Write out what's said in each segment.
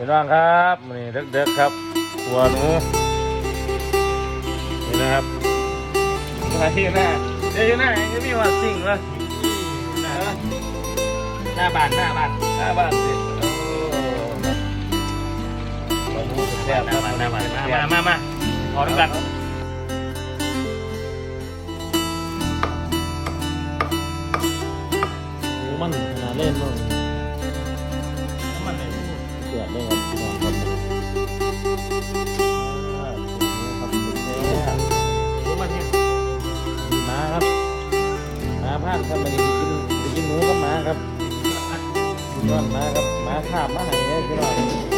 พี่น้องครับนี่เด็กๆครับหัวหนูนี่นะครับมาที่หน้าเดี๋ยวอยู่หน้ายังมีว่าสิ่งวะหน้าหน้าบ้านหน้าบ้านหน้าบ้านสิโอ้หัวหนูแซ่บๆครับหน้าบ้านมามามามาขอน้ำกัน เดได้ครับพี่น้องครับอ่ครับสุดแท้รู้มันที่หมาครับมาพลาดครับมันนี่กินไปกินหมูกับหมาครับยอดมาครับหมาขาบมาให้เลยพี่น้อง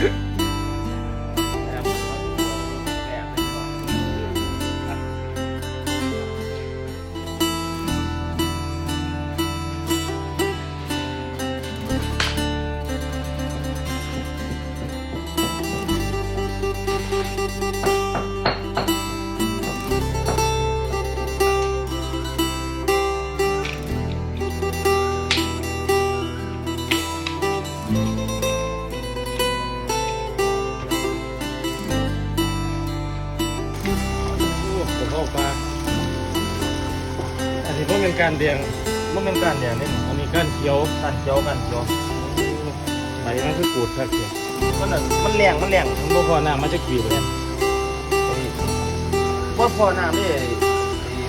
Yeah. การเดียงมันเป็นการเดียงนี่อันนี้การเคี้ยวการเคี้ยวการเคี้ยวใส่มันคือกูดครับเคี้ยวมันมันแรงมันแรงมันบ่พอหน้ำมันจะกรีบเลยว่าพอหน้ำนี่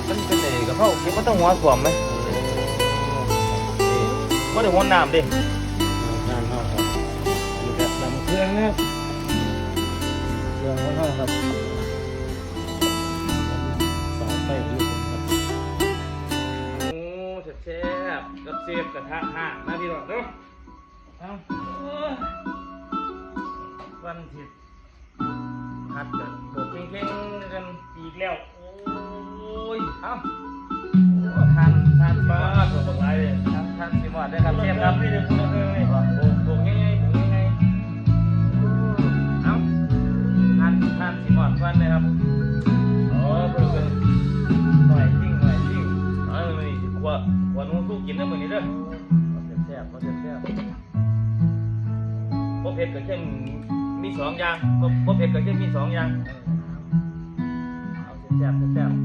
มันเป็นไอ้กระเพราเก็บมันต้องหัวสวมไหมว่าเดี๋ยวหัวน้ำดิงานเข้าครับนี่ก็นำเครื่องนะเครื่องของเข้าครับ แซ่บๆกับเซฟกระทะห่างนะพี่น้องเนาะเอาโอ้ยวันที่พัดกันโบกเพ่งๆกันอีกแล้ว โอ้ยเอ้าโอ้ทานทานบ้าตัวบักไรเลยทานทานสิหมอดได้ครับเซฟครับนี่เดี๋ยวพูดเรื่อ วดขวดนู้นสู้กินได้เหมือนนี้เด้อแซ่บๆมาแซ่บๆพบเผ็ดกับเข้มมีสองอย่างพบพบเผ็ดกับเข้มมีสองอย่างเอาแซ่บๆแซ่บๆ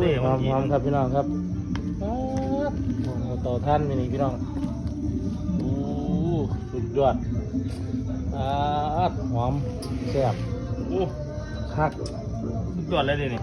เสียบเขาดิพร้บาองมทีพร้อมครับพี่น้องครับป๊าดเอาต่อท่านไปนี่พี่น้องโอ้สุดยอดป๊าดหอมแซ่บโอ้คักสุดยอดเลยดินี่